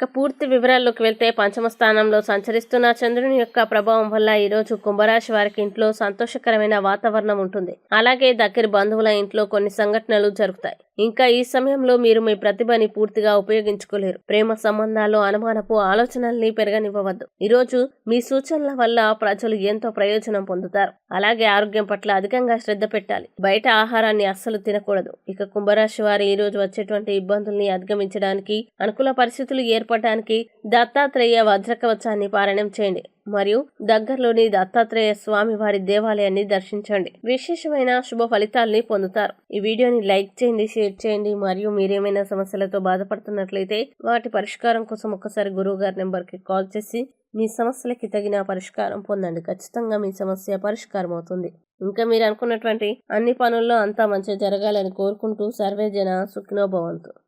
ఇక పూర్తి వివరాల్లోకి వెళ్తే పంచమ స్థానంలో సంచరిస్తున్న చంద్రుని యొక్క ప్రభావం వల్ల ఈరోజు కుంభరాశి వారికి ఇంట్లో సంతోషకరమైన వాతావరణం ఉంటుంది. అలాగే దగ్గర బంధువుల ఇంట్లో కొన్ని సంఘటనలు జరుగుతాయి. ఇంకా ఈ సమయంలో మీరు మీ ప్రతిభని పూర్తిగా ఉపయోగించుకోలేరు. ప్రేమ సంబంధాలు అనుమానపు ఆలోచనల్ని పెరగనివ్వవద్దు. ఈరోజు మీ సూచనల వల్ల ప్రజలు ఎంతో ప్రయోజనం పొందుతారు. అలాగే ఆరోగ్యం పట్ల అధికంగా శ్రద్ధ పెట్టాలి. బయట ఆహారాన్ని అస్సలు తినకూడదు. ఇక కుంభరాశి వారు ఈ రోజు వచ్చేటువంటి ఇబ్బందుల్ని అధిగమించడానికి అనుకూల పరిస్థితులు ఏర్పడడానికి దత్తాత్రేయ వజ్రకవచాన్ని పారాయణం చేయండి. మరియు దగ్గరలోని దత్తాత్రేయ స్వామి వారి దేవాలయాన్ని దర్శించండి. విశేషమైన శుభ ఫలితాల్ని పొందుతారు. ఈ వీడియోని లైక్ చేయండి షేర్ చేయండి మరియు మీరేమైనా సమస్యలతో బాధపడుతున్నట్లయితే వాటి పరిష్కారం కోసం ఒకసారి గురువు గారి నెంబర్కి కాల్ చేసి మీ సమస్యలకి తగిన పరిష్కారం పొందండి. ఖచ్చితంగా మీ సమస్య పరిష్కారం అవుతుంది. ఇంకా మీరు అనుకున్నటువంటి అన్ని పనుల్లో అంతా మంచిగా జరగాలని కోరుకుంటూ సర్వేజన సుఖినోభవంతు భవంతు.